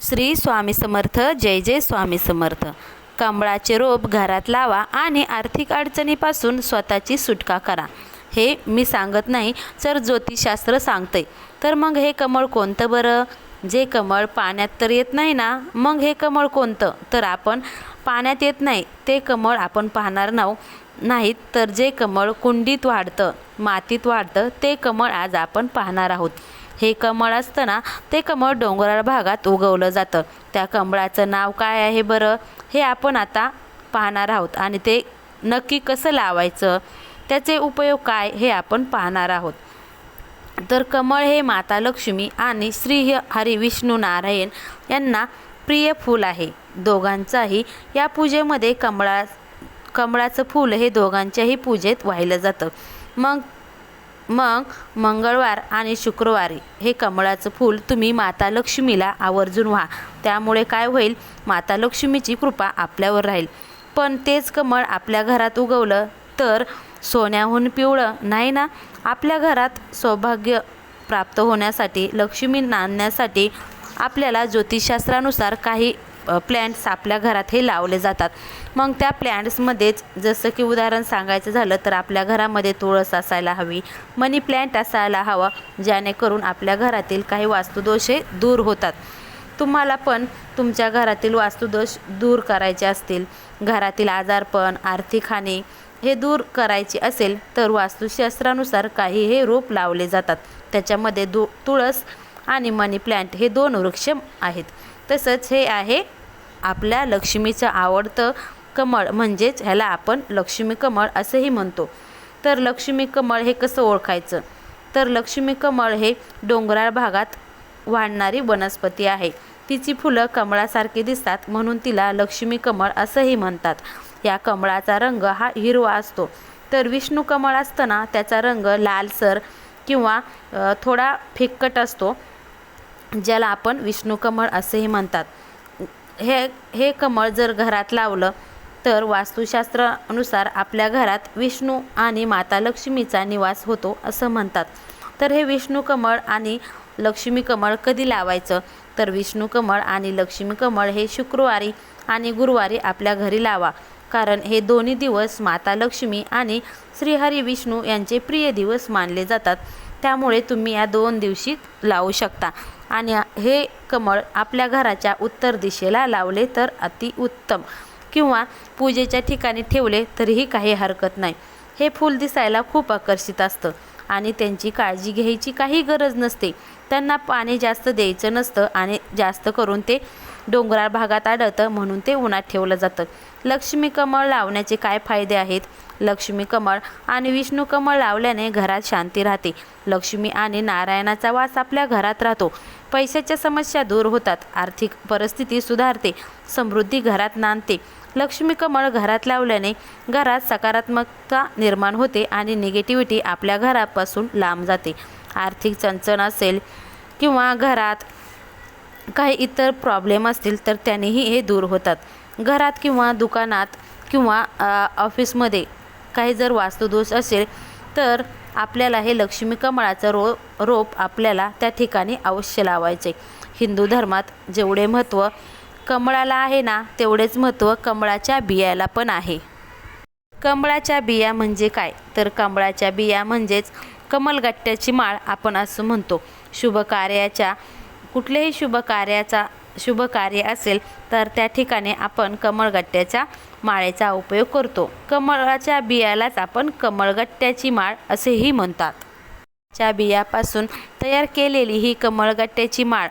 श्री स्वामी समर्थ जय जय स्वामी समर्थ. कमळाचे रोप घरात लावा आणि आर्थिक अडचणीपासून स्वतःची सुटका करा. हे मी सांगत नाही तर ज्योतिषशास्त्र सांगते तर मग हे कमळ कोणतं बरं? जे कमळ पाण्यात तर येत नाही ना मग हे कमळ कोणतं? तर आपण पाण्यात येत नाही ते कमळ आपण पाहणार नाव नाहीत तर जे कमळ कुंडीत वाढतं मातीत वाढतं ते कमळ आज आपण पाहणार आहोत. हे कमळ असतं ना ते कमळ डोंगराळ भागात उगवलं जातं. त्या कमळाचं नाव काय आहे बरं? हे आपण आता पाहणार आहोत आणि ते नक्की कसं लावायचं? त्याचे उपयोग काय हे आपण पाहणार आहोत. तर कमळ हे माता लक्ष्मी आणि श्री हरी विष्णू नारायण यांना प्रिय फूल आहे. दोघांचाही या पूजेमध्ये कमळा कमळाचं फूल हे दोघांच्याही पूजेत वाहिलं जातं. मग मग मंगळवार आणि शुक्रवारी हे कमळाचं फूल तुम्ही माता लक्ष्मीला आवर्जून व्हा. त्यामुळे काय होईल? माता लक्ष्मीची कृपा आपल्यावर राहील. पण तेच कमळ आपल्या घरात उगवलं तर सोन्याहून पिवळं नाही ना? आपल्या घरात सौभाग्य प्राप्त होण्यासाठी लक्ष्मी नांदण्यासाठी आपल्याला ज्योतिषशास्त्रानुसार काही प्लॅन्ट्स आपल्या घरात हे लावले जातात. मग त्या प्लॅन्ट्समध्येच जसं की उदाहरण सांगायचं झालं तर आपल्या घरामध्ये तुळस असायला हवी मनी प्लॅन्ट असायला हवा जेणेकरून आपल्या घरातील काही वास्तुदोष हे दूर होतात. तुम्हाला पण तुमच्या घरातील वास्तुदोष दूर करायचे असतील. घरातील आजारपण आर्थिक हानी हे दूर करायचे असेल तर वास्तुशास्त्रानुसार काही हे रोप लावले जातात. त्याच्यामध्ये दु तुळस आणि मनी प्लॅन्ट हे दोन वृक्ष आहेत. तसंच हे आहे आपल्या लक्ष्मीचं आवडतं कमळ. म्हणजेच ह्याला आपण लक्ष्मी कमळ असंही म्हणतो. तर लक्ष्मी कमळ हे कसं ओळखायचं? तर लक्ष्मी कमळ हे डोंगराळ भागात वाढणारी वनस्पती आहे. तिची फुलं कमळासारखी दिसतात म्हणून तिला लक्ष्मी कमळ असंही म्हणतात. या कमळाचा रंग हा हिरवा असतो. तर विष्णू कमळ असताना त्याचा रंग लालसर किंवा थोडा फिक्कट असतो. ज्याला आपण विष्णू कमळ असेही म्हणतात. हे हे कमळ जर घरात लावलं तर वास्तुशास्त्रानुसार आपल्या घरात विष्णू आणि माता लक्ष्मीचा निवास होतो असं म्हणतात. तर हे विष्णू कमळ आणि लक्ष्मी कमळ कधी लावायचं? तर विष्णू कमळ आणि लक्ष्मी कमळ हे शुक्रवारी आणि गुरुवारी आपल्या घरी लावा. कारण हे दोन्ही दिवस माता लक्ष्मी आणि श्रीहरी विष्णू यांचे प्रिय दिवस मानले जातात. त्यामुळे तुम्ही या दोन दिवशी लावू शकता. आणि हे कमळ आपल्या घराच्या उत्तर दिशेला लावले तर अतिउत्तम किंवा पूजेच्या ठिकाणी ठेवले तरीही काही हरकत नाही. हे फूल दिसायला खूप आकर्षित असतं आणि त्यांची काळजी घ्यायची काही गरज नसते. त्यांना पाणी जास्त द्यायचं नसतं आणि जास्त करून ते डोंगराळ भागात आढळतं म्हणून ते उन्हात ठेवलं जातं. लक्ष्मी कमळ लावण्याचे काय फायदे आहेत? लक्ष्मी कमळ आणि विष्णू कमळ लावल्याने घरात शांती राहते. लक्ष्मी आणि नारायणाचा वास आपल्या घरात राहतो. पैशाच्या समस्या दूर होतात. आर्थिक परिस्थिती सुधारते. समृद्धी घरात नांदते. लक्ष्मी कमळ घरात लावल्याने घरात सकारात्मकता निर्माण होते आणि निगेटिव्हिटी आपल्या घरापासून लांब जाते. आर्थिक चणचण असेल किंवा घरात काही इतर प्रॉब्लेम असतील तर त्यानेही हे दूर होतात. घरात किंवा दुकानात किंवा ऑफिसमध्ये काही जर वास्तुदोष असेल तर आपल्याला हे लक्ष्मी कमळाचं रो रोप आपल्याला त्या ठिकाणी अवश्य लावायचे. हिंदू धर्मात जेवढे महत्त्व कमळाला आहे ना तेवढेच महत्त्व कमळाच्या बियाला पण आहे. कमळाच्या बिया म्हणजे काय? तर कमळाच्या बिया म्हणजेच कमलगट्ट्याची माळ आपण असं म्हणतो. शुभ कार्याच्या कुठलेही शुभ कार्याचा शुभ कार्य असेल तर त्या ठिकाणी आपण कमळगट्ट्याच्या माळेचा उपयोग करतो. कमळाच्या बियालाच आपण कमळगट्ट्याची माळ असेही म्हणतात. च्या बियापासून तयार केलेली ही कमळगट्ट्याची माळ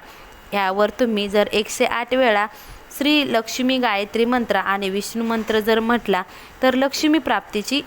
यावर तुम्ही जर एकशे आठ वेळा श्री लक्ष्मी गायत्री मंत्र आणि विष्णू मंत्र जर म्हटला तर लक्ष्मी प्राप्तीची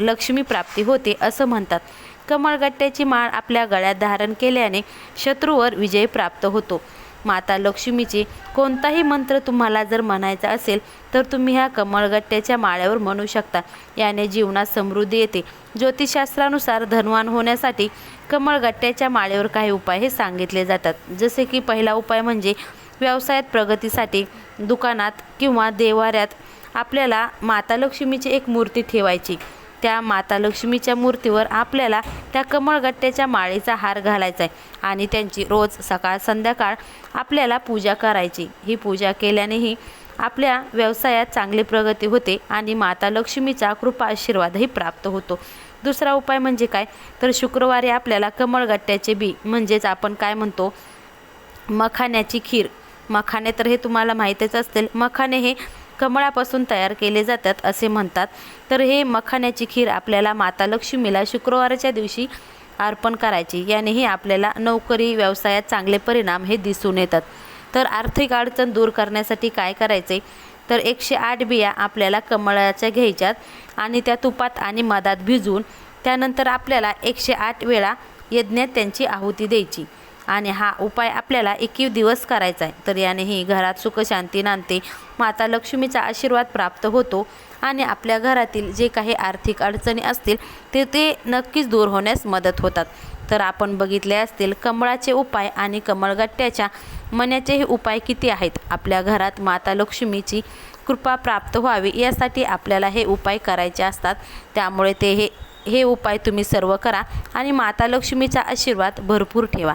लक्ष्मी प्राप्ती होते असं म्हणतात. कमळगट्ट्याची माळ आपल्या गळ्यात धारण केल्याने शत्रूवर विजय प्राप्त होतो. माता लक्ष्मीचे कोणताही मंत्र तुम्हाला जर म्हणायचा असेल तर तुम्ही ह्या कमळगट्ट्याच्या माळ्यावर म्हणू शकता. याने जीवनात समृद्धी येते. ज्योतिषशास्त्रानुसार धनवान होण्यासाठी कमळगट्ट्याच्या माळेवर काही उपाय हे सांगितले जातात. जसे की पहिला उपाय म्हणजे व्यवसायात प्रगतीसाठी दुकानात किंवा देवाऱ्यात आपल्याला माता लक्ष्मीची एक मूर्ती ठेवायची. त्या माता लक्ष्मीच्या मूर्तीवर आपल्याला त्या कमळगट्ट्याच्या माळेचा हार घालायचा आहे आणि त्यांची रोज सकाळ संध्याकाळ आपल्याला पूजा करायची. ही पूजा केल्यानेही आपल्या व्यवसायात चांगली प्रगती होते आणि माता लक्ष्मीचा कृपा आशीर्वादही प्राप्त होतो. दुसरा उपाय म्हणजे काय? तर शुक्रवारी आपल्याला कमळगट्ट्याचे बी म्हणजेच आपण काय म्हणतो? मखाण्याची खीर. मखाणे तर हे तुम्हाला माहीतच असतील. मखाणे हे कमळापासून तयार केले जातात असे म्हणतात. तर हे मखाण्याची खीर आपल्याला माता लक्ष्मीला शुक्रवारच्या दिवशी अर्पण करायची. यानेही आपल्याला नोकरी व्यवसायात चांगले परिणाम हे दिसून येतात. तर आर्थिक अडचण दूर करण्यासाठी काय करायचे? तर एकशे आठ बिया आपल्याला कमळाच्या घ्यायच्यात आणि त्या तुपात आणि मधात भिजवून त्यानंतर आपल्याला एकशे आठ वेळा यज्ञात त्यांची आहुती द्यायची. आणि हा उपाय आपल्याला एकवीस दिवस करायचा आहे. तर यानेही घरात सुखशांती नांदते. माता लक्ष्मीचा आशीर्वाद प्राप्त होतो. आणि आपल्या घरातील जे काही आर्थिक अडचणी असतील ते ते नक्कीच दूर होण्यास मदत होतात. तर आपण बघितले असतील कमळाचे उपाय आणि कमळगट्ट्याच्या मण्याचेही उपाय किती आहेत? आपल्या घरात माता लक्ष्मीची कृपा प्राप्त व्हावी यासाठी आपल्याला हे उपाय करायचे असतात. त्यामुळे ते हे हे उपाय तुम्ही सर्व करा आणि माता लक्ष्मीचा आशीर्वाद भरपूर ठेवा.